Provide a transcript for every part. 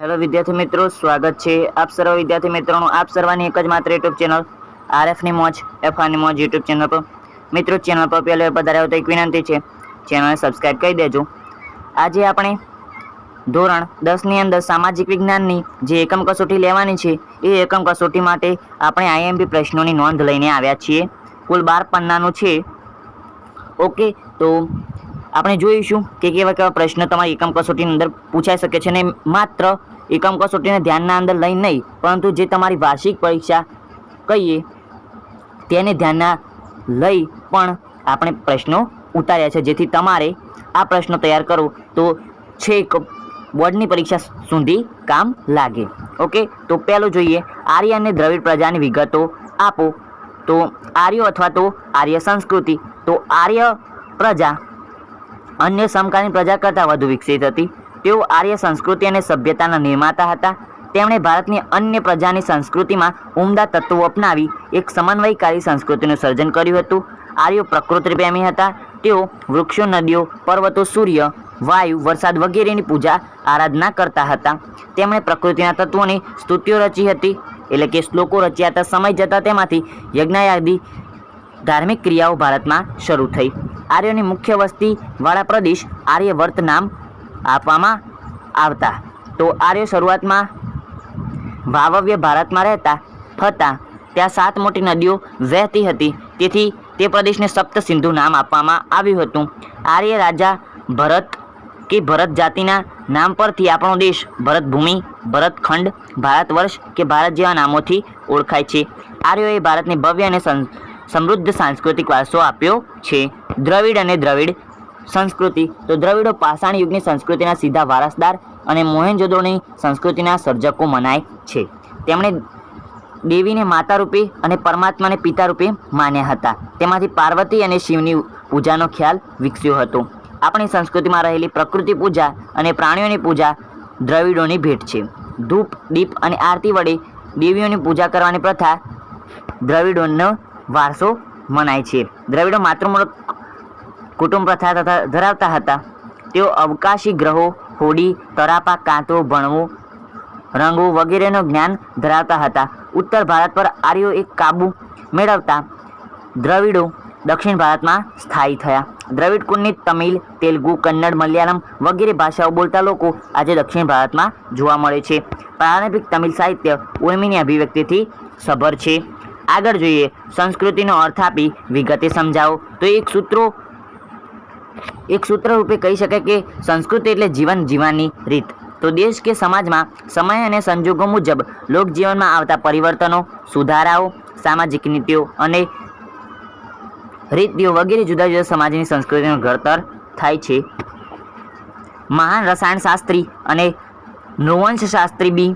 Hello વિદ્યાર્થી મિત્રો, સ્વાગત છે આપ સર્વ વિદ્યાર્થી મિત્રોનું, આપ સર્વની એક જ માત્ર યુટ્યુબ ચેનલ આરએફની મોજ એફઆરની મોજ યુટ્યુબ ચેનલ પર. મિત્રો ચેનલ પર પહેલો વધારે તો એક વિનંતી છે ચેનલને સબસ્ક્રાઈબ કરી દેજો. આજે આપણે ધોરણ દસની અંદર સામાજિક વિજ્ઞાનની જે એકમ કસોટી લેવાની છે, એ એકમ કસોટી માટે આપણે આઈએમપી પ્રશ્નોની નોંધ લઈને આવ્યા છીએ. કુલ બાર પન્નાનું છે. ઓકે, તો આપણે જોઈશું કે કેવા કેવા પ્રશ્નો તમારી એકમ કસોટીની અંદર પૂછાઈ શકે છે ને માત્ર એકમ કસોટીને ધ્યાનના અંદર લઈ નહીં, પરંતુ જે તમારી વાર્ષિક પરીક્ષા કહીએ, તેને ધ્યાનના લઈ પણ આપણે પ્રશ્નો ઉતાર્યા છે. જેથી તમારે આ પ્રશ્નો તૈયાર કરો તો છેક બોર્ડની પરીક્ષા સુધી કામ લાગે. ઓકે? તો પહેલું જોઈએ, આર્ય અને દ્રવિડ પ્રજાની વિગતો આપો. તો આર્યો અથવા તો આર્ય સંસ્કૃતિ. તો આર્ય પ્રજા અન્ય સમકાલીન પ્રજા કરતાં વધુ વિકસિત હતી. તેઓ આર્ય સંસ્કૃતિ અને સભ્યતાના નિર્માતા હતા. તેમણે ભારતની અન્ય પ્રજાની સંસ્કૃતિમાં ઉમદા તત્વો અપનાવી એક સમન્વયકારી સંસ્કૃતિનું સર્જન કર્યું હતું. આર્યો પ્રકૃતિ પ્રેમી હતા. તેઓ વૃક્ષો, નદીઓ, પર્વતો, સૂર્ય, વાયુ, વરસાદ વગેરેની પૂજા આરાધના કરતા હતા. તેમણે પ્રકૃતિના તત્વોની સ્તુતિઓ રચી હતી. એટલે કે શ્લોકો રચ્યા હતા. સમય જતાં તેમાંથી યજ્ઞયાદી ધાર્મિક ક્રિયાઓ ભારતમાં શરૂ થઈ. આર્યોની મુખ્ય વસ્તીવાળા પ્રદેશ આર્યવર્ત નામ આપવામાં આવતા. તો આર્યો શરૂઆતમાં વાવવ્ય ભારતમાં રહેતા હતા ત્યાં સાત મોટી નદીઓ વહેતી હતી. તેથી તે પ્રદેશને સપ્ત સિંધુ નામ આપવામાં આવ્યું હતું. આર્ય રાજા ભરત કે ભરત જાતિના નામ પરથી આપણો દેશ ભરતભૂમિ, ભરતખંડ ભારત વર્ષ કે ભારત જેવા નામોથી ઓળખાય છે. આર્યોએ ભારતને ભવ્ય અને સમૃદ્ધ સાંસ્કૃતિક વારસો આપ્યો છે. દ્રવિડ અને દ્રવિડ સંસ્કૃતિ. તો દ્રવિડો પાષાણ યુગની સંસ્કૃતિના સીધા વારસદાર અને મોહેનજોદોની સંસ્કૃતિના સર્જકો મનાય છે. તેમણે દેવીને માતા રૂપે અને પરમાત્માને પિતા રૂપે માન્યા હતા. તેમાંથી પાર્વતી અને શિવની પૂજાનો ખ્યાલ વિકસ્યો હતો. આપણી સંસ્કૃતિમાં રહેલી પ્રકૃતિ પૂજા અને પ્રાણીઓની પૂજા દ્રવિડોની ભેટ છે. ધૂપ, દીપ અને આરતી વડે દેવીઓની પૂજા કરવાની પ્રથા દ્રવિડોનો વારસો મનાય છે. દ્રવિડો માતૃમૂલક કુટુંબ પ્રથા ધરાવતા હતા. તેઓ અવકાશી ગ્રહો, હોડી, તરાપા, કાંતો, ભણવું, રંગો વગેરેનું જ્ઞાન ધરાવતા હતા. ઉત્તર ભારત પર આર્યો એક કાબુ મેળવતા દ્રવિડો દક્ષિણ ભારતમાં સ્થાયી થયા. દ્રવિડ કુળની તમિલ, તેલુગુ, કન્નડ, મલયાલમ વગેરે ભાષાઓ બોલતા લોકો આજે દક્ષિણ ભારતમાં જોવા મળે છે. પ્રારંભિક તમિલ સાહિત્ય ઉર્મીની અભિવ્યક્તિથી સભર છે. આગળ જોઈએ, સંસ્કૃતિનો અર્થ આપી વિગતે સમજાવો. તો એક સૂત્રો એક સૂત્ર રૂપે કહી શકાય કે સંસ્કૃતિ એટલે જીવન જીવવાની રીત. તો દેશ કે સમાજમાં સમય અને સંજોગો મુજબ લોકજીવનમાં આવતા પરિવર્તનો, સુધારાઓ, સામાજિક નીતિઓ અને રીતિઓ વગેરે જુદા જુદા સમાજની સંસ્કૃતિનું ઘડતર થાય છે. મહાન રસાયણશાસ્ત્રી અને નૃવંશશાસ્ત્રી બી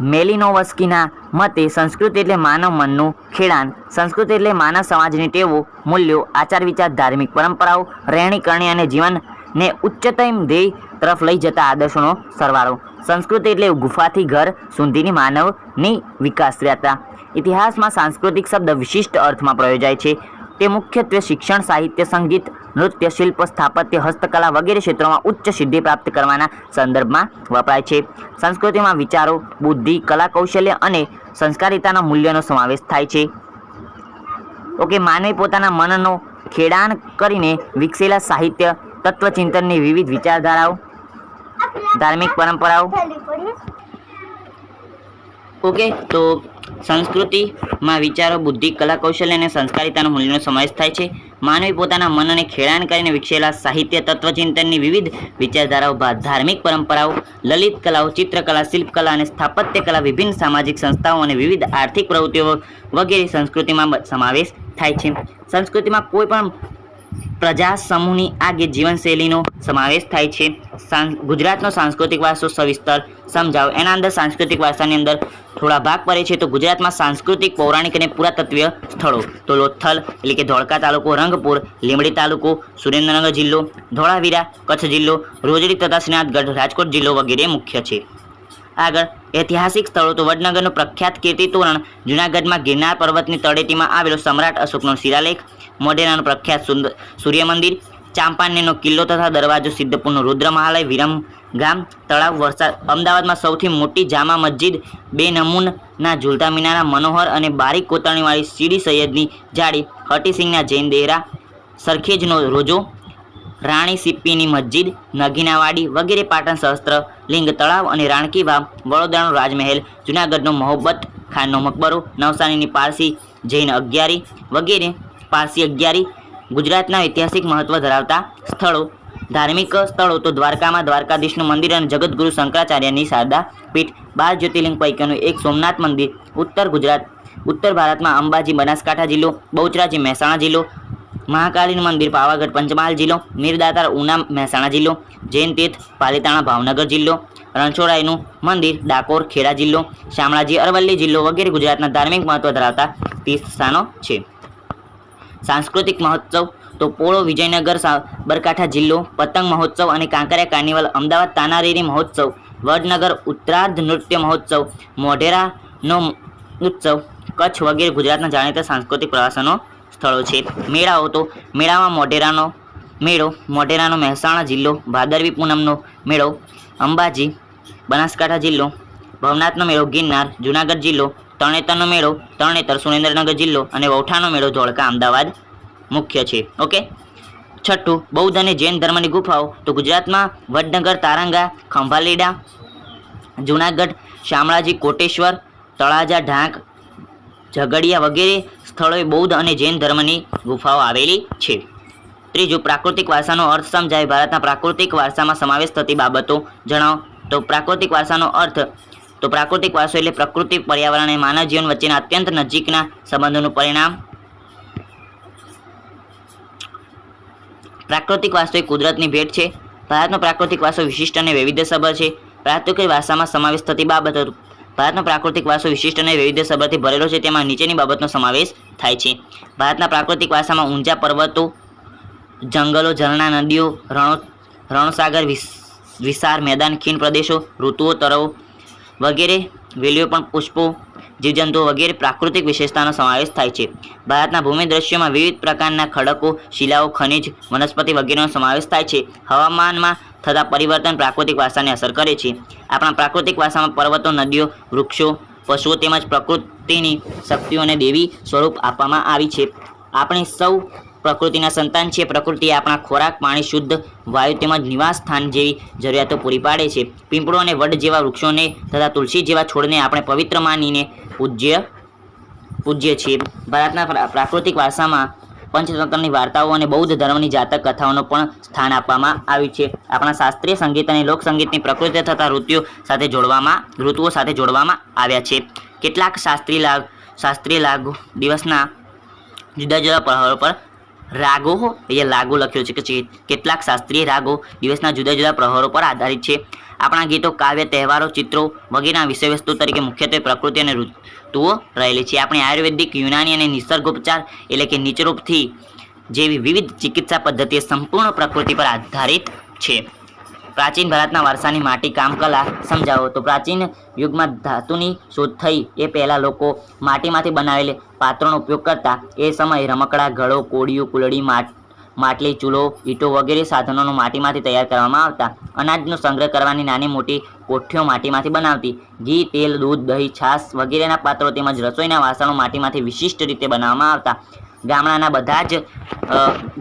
મેલિનોવસ્કીના મતે સંસ્કૃત એટલે માનવ મનનું ખેડાણ સંસ્કૃત એટલે માનવ સમાજની ટેવો, મૂલ્યો, આચાર વિચાર, ધાર્મિક પરંપરાઓ, રહેણી કરણી અને જીવનને ઉચ્ચતમ ધ્યેય તરફ લઈ જતા આદર્શોનો સરવાળો. સંસ્કૃત એટલે ગુફાથી ઘર સુધીની માનવની વિકાસ યાત્રા. ઇતિહાસમાં સાંસ્કૃતિક શબ્દ વિશિષ્ટ અર્થમાં પ્રયોજાય છે. તે મુખ્યત્વે શિક્ષણ સાહિત્ય સંગીત નૃત્ય શિલ્પ સ્થાપત્ય હસ્તકલા વગેરે ક્ષેત્રોમાં ઉચ્ચ સિદ્ધિ પ્રાપ્ત કરવાના સંદર્ભમાં વપરાય છે. સંસ્કૃતિમાં વિચારો બુદ્ધિ કલા કૌશલ્ય અને સંસ્કારિતાના મૂલ્યનો સમાવેશ થાય છે. ઓકે માનવી પોતાના મનનો ખેડાણ કરીને વિકસેલા સાહિત્ય તત્વચિંતનની વિવિધ વિચારધારાઓ ધાર્મિક પરંપરાઓ. ઓકે તો સંસ્કૃતિમાં વિચારો, બુદ્ધિ કલા કૌશલ્ય અને સંસ્કારિતાના મૂલ્યનો સમાવેશ થાય છે. માનવી પોતાના મન અને ખેડાણ કરીને વિકસેલા સાહિત્ય તત્વચિંતનની વિવિધ વિચારધારાઓ ધાર્મિક પરંપરાઓ, લલિત કલાઓ, ચિત્રકલા, શિલ્પકલા અને સ્થાપત્ય કલા વિભિન્ન સામાજિક સંસ્થાઓ અને વિવિધ આર્થિક પ્રવૃત્તિઓ વગેરે સંસ્કૃતિમાં સમાવેશ થાય છે. સંસ્કૃતિમાં કોઈ પણ પ્રજા સમૂહની આગે જીવનશૈલીનો સમાવેશ થાય છે. ગુજરાતનો સાંસ્કૃતિક વારસો સવિસ્તર સમજાવો. એના અંદર સાંસ્કૃતિક વારસાની અંદર થોડા ભાગ પડે છે. તો ગુજરાતમાં સાંસ્કૃતિક, પૌરાણિક અને પુરાતત્વીય સ્થળો. તો લોથલ એટલે કે ધોળકા તાલુકો, રંગપુર, લીંબડી તાલુકો, સુરેન્દ્રનગર જિલ્લો, ધોળાવીરા, કચ્છ જિલ્લો, રોજડી તથા શ્રીનાથગઢ રાજકોટ જિલ્લો વગેરે મુખ્ય છે. આગળ, ઐતિહાસિક સ્થળો. તો વડનગરનું પ્રખ્યાત કીર્તિ તોરણ જૂનાગઢમાં ગિરનાર પર્વતની તળેટીમાં આવેલો સમ્રાટ અશોકનો શિલાલેખ મોઢેરાનું પ્રખ્યાત સૂર્ય મંદિર ચાંપાનેરનો કિલ્લો તથા દરવાજો સિદ્ધપુરનું રુદ્ર મહાલય વિરમ ગામ, તળાવ, વરસાદ. અમદાવાદમાં સૌથી મોટી જામા મસ્જિદ બે નમૂનના ઝુલતા મિનારા, મનોહર અને બારીક કોતરણીવાળી સીડી સૈયદની જાળી હટીસિંહના જૈન દેરા સરખેજનો રોજો, રાણી સિપ્પીની મસ્જિદ, નગીનાવાડી વગેરે પાટણ સહસ્ત્ર લિંગ તળાવ અને રાણકી વાવ, વડોદરાનો રાજમહેલ, જુનાગઢનો મોહબ્બત ખાનનો મકબરો, નવસારીની પારસી જૈન અગિયારી વગેરે પારસી અગિયારી ગુજરાતના ઐતિહાસિક મહત્વ ધરાવતા સ્થળો. ધાર્મિક સ્થળો તો દ્વારકામાં દ્વારકાધીશનું મંદિર અને જગતગુરુ શંકરાચાર્યની શારદા પીઠ. બાર જ્યોતિર્લિંગ પૈકીનું એક સોમનાથ મંદિર. ઉત્તર ગુજરાત, ઉત્તર ભારતમાં અંબાજી બનાસકાંઠા જિલ્લો, બહુચરાજી મહેસાણા જિલ્લો મહાકાલીનું મંદિર પાવાગઢ પંચમહાલ જિલ્લો મીરદાતાર ઉના મહેસાણા જિલ્લો, જૈન તીર્થ પાલીતાણા ભાવનગર જિલ્લો, રણછોડાઈનું મંદિર ડાકોર ખેડા જિલ્લો, શામળાજી અરવલ્લી જિલ્લો વગેરે ગુજરાતના ધાર્મિક મહત્વ ધરાવતા તીર્થ સ્થાનો છે. સાંસ્કૃતિક મહોત્સવ તો પોળો વિજયનગર સાબરકાંઠા જિલ્લો, પતંગ મહોત્સવ અને કાંકરિયા કાર્નિવલ, અમદાવાદ તાનારીરી મહોત્સવ, વડનગર ઉત્તરાર્ધ નૃત્ય મહોત્સવ મોઢેરાનો ઉત્સવ, કચ્છ વગેરે ગુજરાતના જાણીતા સાંસ્કૃતિક પ્રવાસનો સ્થળો છે. મેળાઓ તો મેળામાં મોઢેરાનો મેળો, મોઢેરાનો મહેસાણા જિલ્લો, ભાદરવી પૂનમનો મેળો, અંબાજી, બનાસકાંઠા જિલ્લો, ભવનાથનો મેળો, ગિરનાર, જુનાગઢ જિલ્લો તરણેતરનો મેળો તરણેતર સુરેન્દ્રનગર જિલ્લો અને વૌઠાનો મેળો ધોળકા અમદાવાદ મુખ્ય છે. ઓકે? છઠ્ઠું, બૌદ્ધ અને જૈન ધર્મની ગુફાઓ તો ગુજરાતમાં વડનગર, તારંગા, ખંભાલીડા, જુનાગઢ, શામળાજી, કોટેશ્વર, તળાજા, ઢાંક, ઝઘડિયા વગેરે સ્થળોએ બૌદ્ધ અને જૈન ધર્મની ગુફાઓ આવેલી છે. ત્રીજું, પ્રાકૃતિક વારસાનો અર્થ સમજાય ભારતના પ્રાકૃતિક વારસામાં સમાવેશ થતી બાબતો જણાવો. તો પ્રાકૃતિક વારસાનો અર્થ તો પ્રાકૃતિક વારસો એટલે પ્રકૃતિ, પર્યાવરણ અને માનવ જીવન વચ્ચેના અત્યંત નજીકના સંબંધોનું પરિણામ. પ્રાકૃતિક વારસો એ કુદરતની ભેટ છે. ભારતનો પ્રાકૃતિક વારસો વિશિષ્ટ અને વૈવિધ્યસભર છે. પ્રાકૃતિક વારસામાં સમાવેશ થતી બાબતો ભારતનો પ્રાકૃતિક વારસો વિશિષ્ટ અને વૈવિધ્યસભરથી ભરેલો છે. તેમાં નીચેની બાબતનો સમાવેશ થાય છે. ભારતના પ્રાકૃતિક વારસામાં ઊંચા પર્વતો, જંગલો, ઝરણા, નદીઓ, રણો, રણસાગર, વિસ- વિશાળ મેદાન, ખીણ પ્રદેશો, ઋતુઓ, તરવો વગેરે વેલીઓ પણ પુષ્પો, જીવજંતુઓ વગેરે પ્રાકૃતિક વિશેષતાનો સમાવેશ થાય છે. ભારતના ભૂમિ દ્રશ્યોમાં વિવિધ પ્રકારના ખડકો, શિલાઓ, ખનિજ, વનસ્પતિ વગેરેનો સમાવેશ થાય છે. હવામાનમાં થતા પરિવર્તન પ્રાકૃતિક વારસાને અસર કરે છે. આપણા પ્રાકૃતિક વારસામાં પર્વતો, નદીઓ, વૃક્ષો, પશુઓ તેમજ પ્રકૃતિની શક્તિઓને દેવી સ્વરૂપ આપવામાં આવી છે. આપણે સૌ પ્રકૃતિના સંતાન છે. પ્રકૃતિ આપણા ખોરાક, પાણી, શુદ્ધ વાયુ તેમજ નિવાસ સ્થાન જેવી જરૂરિયાતો પૂરી પાડે છે. પીંપળો અને વડ જેવા વૃક્ષોને તથા તુલસી જેવા છોડને આપણે પવિત્ર માનીને પૂજ્ય પૂજ્ય છીએ. ભારતના પ્રા- પ્રાકૃતિક વારસામાં પંચતંત્રની વાર્તાઓ અને બૌદ્ધ ધર્મની જાતક કથાઓનો પણ સ્થાન આપવામાં આવ્યું છે. આપણા શાસ્ત્રીય સંગીત અને લોકસંગીતની પ્રકૃતિ તથા ઋતુઓ સાથે જોડવામાં, ઋતુઓ સાથે જોડવામાં આવ્યા છે. કેટલાક શાસ્ત્રીય લાગ, શાસ્ત્રીય લાગુ દિવસના જુદા જુદા પ્રહરો પર રાગો એ લાગો લખ્યો છે કે કેટલાક શાસ્ત્રીય રાગો દિવસના જુદા જુદા પ્રહરો પર આધારિત છે. આપણા ગીતો કાવ્ય, તહેવારો, ચિત્રો વગેરેના વિષયવસ્તુ તરીકે મુખ્યત્વે પ્રકૃતિ અને ઋતુઓ રહેલી છે. આપણી આયુર્વેદિક, યુનાની અને નિસર્ગોપચાર એટલે કે નીચરૂપથી જેવી વિવિધ ચિકિત્સા પદ્ધતિઓ સંપૂર્ણ પ્રકૃતિ પર આધારિત છે. પ્રાચીન ભારતના વારસાની માટી કામકલા, સમજાવો. તો પ્રાચીન યુગમાં ધાતુની શોધ થઈ. એ પહેલાં લોકો માટીમાંથી બનાવેલ પાત્રોનો ઉપયોગ કરતા. એ સમયે રમકડા, ઘડો કોડિયું કુલડી માટ માટલી, ચૂલો, ઈંટો વગેરે સાધનોનો માટીમાંથી તૈયાર કરવામાં આવતા. અનાજનો સંગ્રહ કરવાની નાની મોટી કોઠીઓ માટીમાંથી બનાવતી. ઘી, તેલ, દૂધ, દહીં, છાશ વગેરેના પાત્રો તેમજ રસોઈના વાસણો માટીમાંથી વિશિષ્ટ રીતે બનાવવામાં આવતા. ગામડાના બધા જ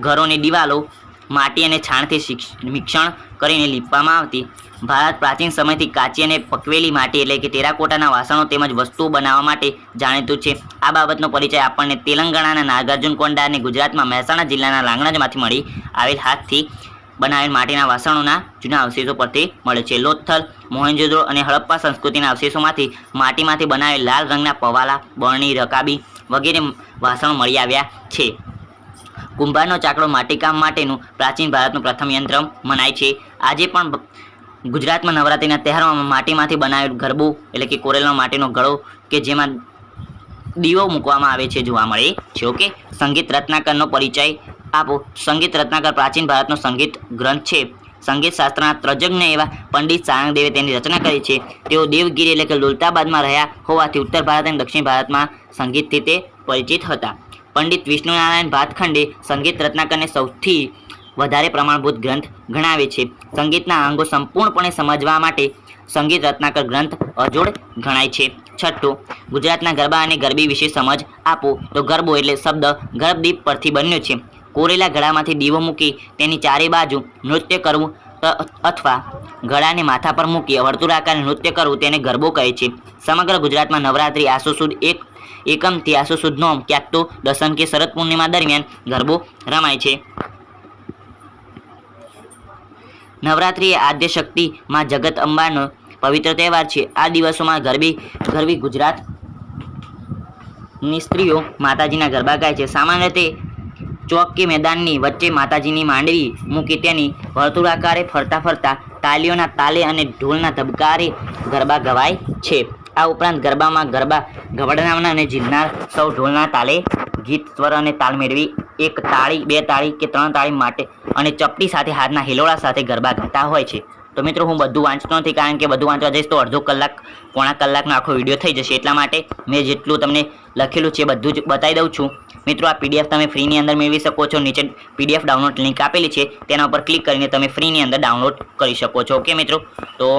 ઘરોની દિવાલો માટી અને છાણથી મિશ્રણ કરીને લીપવામાં આવતી. ભારત પ્રાચીન સમયથી કાચી અને પકવેલી માટી એટલે કે ટેરાકોટાના વાસણો તેમજ વસ્તુઓ બનાવવા માટે જાણીતું છે. આ બાબતનો પરિચય આપણને તેલંગાણાના નાગાર્જુન કોંડા અને ગુજરાતમાં મહેસાણા જિલ્લાના લાંગણજમાંથી મળી આવેલ હાથથી બનાવેલ માટીના વાસણોના જૂના અવશેષો પરથી મળે છે. લોથલ મોહેંજોદડો અને હડપ્પા સંસ્કૃતિના અવશેષોમાંથી માટીમાંથી બનાવેલ લાલ રંગના પવાલા, બરણી, રકાબી વગેરે વાસણો મળી આવ્યા છે. કુંભારનો ચાકડો માટીકામ માટેનું પ્રાચીન ભારતનું પ્રથમ યંત્ર મનાય છે. આજે પણ ગુજરાતમાં નવરાત્રિના તહેવારોમાં માટીમાંથી બનાવેલ ગરબો એટલે કે કોરેલનો માટીનો ગળો કે જેમાં દીવો મૂકવામાં આવે છે જોવા મળે છે, ઓકે? સંગીત રત્નાકરનો પરિચય આપો. સંગીત રત્નાકર પ્રાચીન ભારતનો સંગીત ગ્રંથ છે. સંગીત શાસ્ત્રના ત્રજજ્ઞ એવા પંડિત સારંગદેવે તેની રચના કરી છે. તેઓ દેવગીરી એટલે કે લુલતાબાદમાં રહ્યા હોવાથી ઉત્તર ભારત અને દક્ષિણ ભારતમાં સંગીતથી તે પરિચિત હતા. પંડિત વિષ્ણુનારાયણ ભાતખંડે સંગીત રત્નાકરને સૌથી વધારે પ્રમાણભૂત ગ્રંથ ગણાવે છે. સંગીતના અંગો સંપૂર્ણપણે સમજવા માટે સંગીત રત્નાકર ગ્રંથ અજોડ ગણાય છે. છઠ્ઠું, ગુજરાતના ગરબા અને ગરબી વિશે સમજ આપો. તો ગરબો એટલે શબ્દ ગર્ભદીપ પરથી બન્યો છે. કોરેલા ગળામાંથી દીવો મૂકી તેની ચારે બાજુ નૃત્ય કરવું અથવા ગળાને માથા પર મૂકી વર્તુળાકાર નૃત્ય કરવું તેને ગરબો કહે છે. સમગ્ર ગુજરાતમાં નવરાત્રિ આસો સુદ એક એકમથી આસો સુદ ક્યાંક તો દસમ કે શરદ પૂર્ણિમા દરમિયાન ગરબો રમાય છે. નવરાત્રિ એ આદ્ય શક્તિમાં જગત અંબાનો પવિત્ર તહેવાર છે. આ દિવસોમાં ગરબી ગરબી ગુજરાતની સ્ત્રીઓ માતાજીના ગરબા ગાય છે. સામાન્ય રીતે ચોક કે મેદાનની વચ્ચે માતાજીની માંડવી મૂકી તેની વર્તુળાકારે ફરતા ફરતા તાલીઓના તાલે અને ઢોલના ધબકારે ગરબા ગવાય છે. આ ઉપરાંત ગરબામાં ગરબા ગવડનામના અને જીલનાર સૌ ઢોલના તાલે ગીત સ્વર અને તાલ મેળવી, એક તાળી, બે તાળી કે ત્રણ તાળી માટે અને ચપટી સાથે હાથના હિલોળા સાથે ગરબા ગાતા હોય છે. તો મિત્રો, હું બધું વાંચતો નથી કારણ કે બધું વાંચવા જઈશ તો અડધો કલાક, પોણા કલાકનો આખો વીડિયો થઈ જશે. એટલા માટે મેં જેટલું તમને લખેલું છે બધું જ બતાવી દઉં છું. મિત્રો, આ પીડીએફ તમે ફ્રીની અંદર મેળવી શકો છો. નીચે પીડીએફ ડાઉનલોડ લિંક આપેલી છે. તેના ઉપર ક્લિક કરીને તમે ફ્રીની અંદર ડાઉનલોડ કરી શકો છો. ઓકે મિત્રો? તો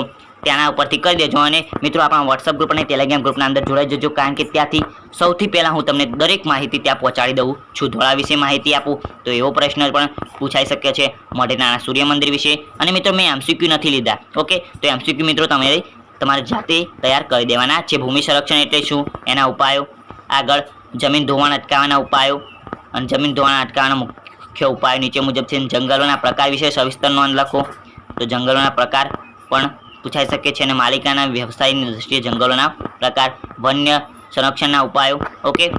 ત્યાંના ઉપરથી કરી દેજો અને મિત્રો આપણા વોટ્સઅપ ગ્રુપ અને ટેલિગ્રામ ગ્રુપના અંદર જોડાઈ જજો, કારણ કે ત્યાંથી સૌથી પહેલાં હું તમને દરેક માહિતી ત્યાં પહોંચાડી દઉં છું. ધોળા વિશે માહિતી આપું તો એવો પ્રશ્ન પણ પૂછાઈ શકે છે મોઢેનાના સૂર્ય મંદિર વિશે. અને મિત્રો મેં એમસીક્યુ નથી લીધા, ઓકે? તો એમસીક્યુ મિત્રો તમે તમારે જાતે તૈયાર કરી દેવાના છે. ભૂમિ સંરક્ષણ એટલે શું? એના ઉપાયો. આગળ જમીન ધોવાણ અટકાવવાના ઉપાયો. અને જમીન ધોવાણ અટકાવવાના મુખ્ય ઉપાયો નીચે મુજબ છે. જંગલોના પ્રકાર વિશે સવિસ્તર નોંધ લખો. તો જંગલોના પ્રકાર પણ પૂછાઈ શકે છે અને માલિકાના વ્યવસાયની દ્રષ્ટિએ જંગલોના પ્રકાર, વન્ય સંરક્ષણના ઉપાયો. ઓકે?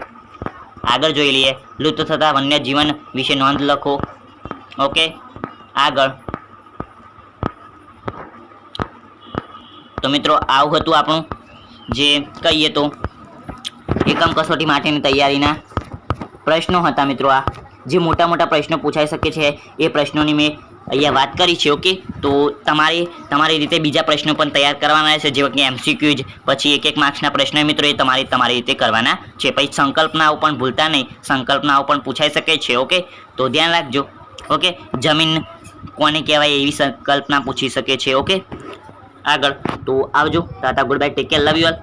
આગળ જોઈ લઈએ. લુપ્ત થતા વન્ય જીવન વિશે નોંધ લખો. ઓકે? આગળ. તો મિત્રો, આવું હતું આપણું જે કહીએ તો. એકમ કસોટી માટેની તૈયારીના પ્રશ્નો હતા મિત્રો આ. જે મોટા મોટા પ્રશ્નો પૂછાઈ શકે છે, એ પ્રશ્નોની મેં અહીંયા વાત કરી છે, ઓકે? તો તમારે, તમારી રીતે બીજા પ્રશ્નો પણ તૈયાર કરવાના છે, જેવા કે એમસીક્યુઝ પછી એક એક માર્ક્સના પ્રશ્નો મિત્રો એ તમારે, તમારી રીતે કરવાના છે. પછી સંકલ્પનાઓ પણ ભૂલતા નહીં, સંકલ્પનાઓ પણ પૂછાઈ શકે છે, ઓકે? તો ધ્યાન રાખજો, ઓકે? જમીન કોને કહેવાય એવી સંકલ્પના પૂછી શકે છે, ઓકે? આગળ, તો આવજો. Tata, good bye, take care, love you